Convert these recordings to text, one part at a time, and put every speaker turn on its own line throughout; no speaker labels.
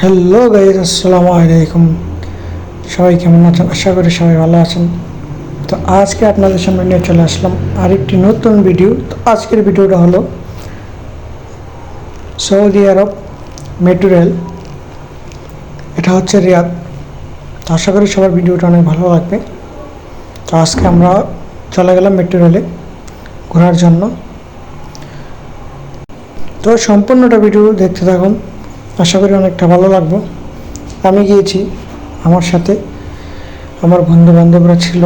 Hello guys আসসালামু আলাইকুম সবাই কেমন আছেন? আশা করি সবাই ভালো আছেন। তো আজকে আপনাদের সামনে নিয়ে চলে আসলাম আরেকটি নতুন ভিডিও তো আজকের ভিডিওটা হলো সৌদি আরব মেট্রো রেল। এটা হচ্ছে রিয়াদ। তো আশা করি সবার ভিডিওটা অনেক ভালো লাগবে। তো আজকে আমরা চলে গেলাম মেট্রো রেলে ঘোরার জন্য। তো সম্পূর্ণটা ভিডিও দেখতে থাকুন। আশা করি অনেকটা ভালো লাগবে। আমি গিয়েছি, আমার সাথে আমার বন্ধু বান্ধবরা ছিল,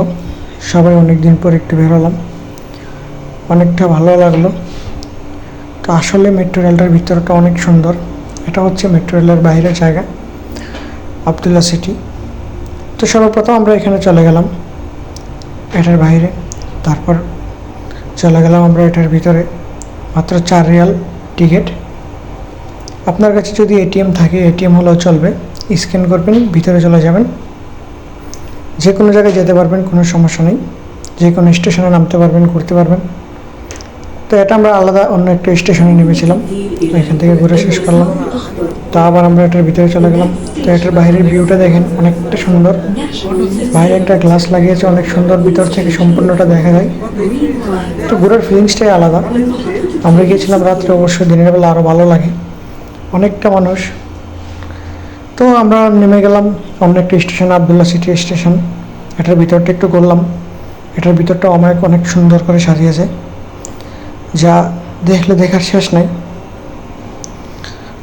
সবাই অনেক দিন পর একটু বেরোলাম অনেকটা ভালো লাগল। তো আসলে মেট্রো রেলটার ভিতরটা অনেক সুন্দর। এটা হচ্ছে মেট্রো রেলের বাইরের জায়গা আবদুল্লা সিটি তো সর্বপ্রথম আমরা এখানে চলে গেলাম, এটার বাইরে। তারপর চলে গেলাম আমরা এটার ভিতরে, মাত্র চার রিয়াল টিকিট। আপনার কাছে যদি এটিএম থাকে, এটিএম হলেও চলবে। স্ক্যান করবেন, ভিতরে চলে যাবেন। যে কোনো জায়গায় যেতে পারবেন, কোনো সমস্যা নেই। যে কোনো স্টেশনে নামতে পারবেন, ঘুরতে পারবেন। তো এটা আমরা আলাদা অন্য একটা স্টেশনে নেমেছিলাম। এখান থেকে ঘুরে শেষ করলাম। তো আবার আমরা এটার ভিতরে চলে গেলাম। তো এটার বাইরের ভিউটা দেখেন, অনেকটা সুন্দর। বাইরে একটা গ্লাস লাগিয়েছে, অনেক সুন্দর ভিতর থেকে সম্পূর্ণটা দেখা যায়। তো ঘোরার ফিলিংসটাই আলাদা। আমরা গিয়েছিলাম রাত্রে অবশ্যই দিনের বেলা আরও ভালো লাগে। অনেকটা মানুষ। তো আমরা নেমে গেলাম অন্য একটা স্টেশন আবদুল্লা সিটি স্টেশন। এটার ভিতরটা একটু করলাম এটার ভিতরটা অনেক অনেক সুন্দর করে সাজিয়েছে, যা দেখলে দেখার শেষ নাই।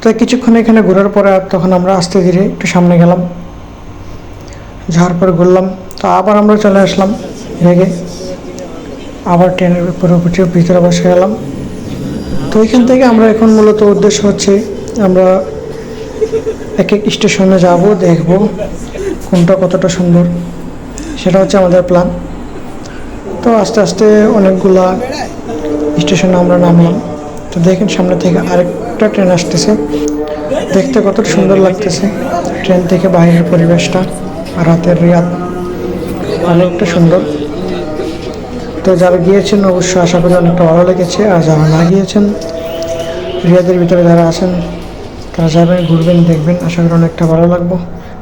তো কিছুক্ষণ এখানে ঘোরার পরে তখন আমরা আস্তে ধীরে একটু সামনে গেলাম। যাওয়ার পরে ঘুরলাম। তো আবার আমরা চলে আসলাম রেগে। আবার ট্রেনের উপরে ভিতরে বসে গেলাম। তো এখান থেকে আমরা এখন মূলত উদ্দেশ্য হচ্ছে আমরা এক এক স্টেশনে যাব, দেখব কোনটা কতটা সুন্দর। সেটা হচ্ছে আমাদের প্ল্যান তো আস্তে আস্তে অনেকগুলা স্টেশনে আমরা নামলাম। তো দেখেন সামনে থেকে আরেকটা ট্রেন আসতেছে। দেখতে কত সুন্দর লাগতেছে ট্রেন থেকে বাইরের পরিবেশটা আর রাতের রিয়াদ অনেকটা সুন্দর। তো যারা গিয়েছেন অবশ্যই আশা করি অনেকটা ভালো লেগেছে। আর যারা না গিয়েছেন, রিয়াদের ভিতরে যারা আছেন তারা যাবেন ঘুরবেন, দেখবেন, আশা করি অনেকটা ভালো লাগবো।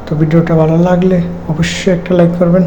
তো ভিডিওটা ভালো লাগলে অবশ্যই একটা লাইক করবেন।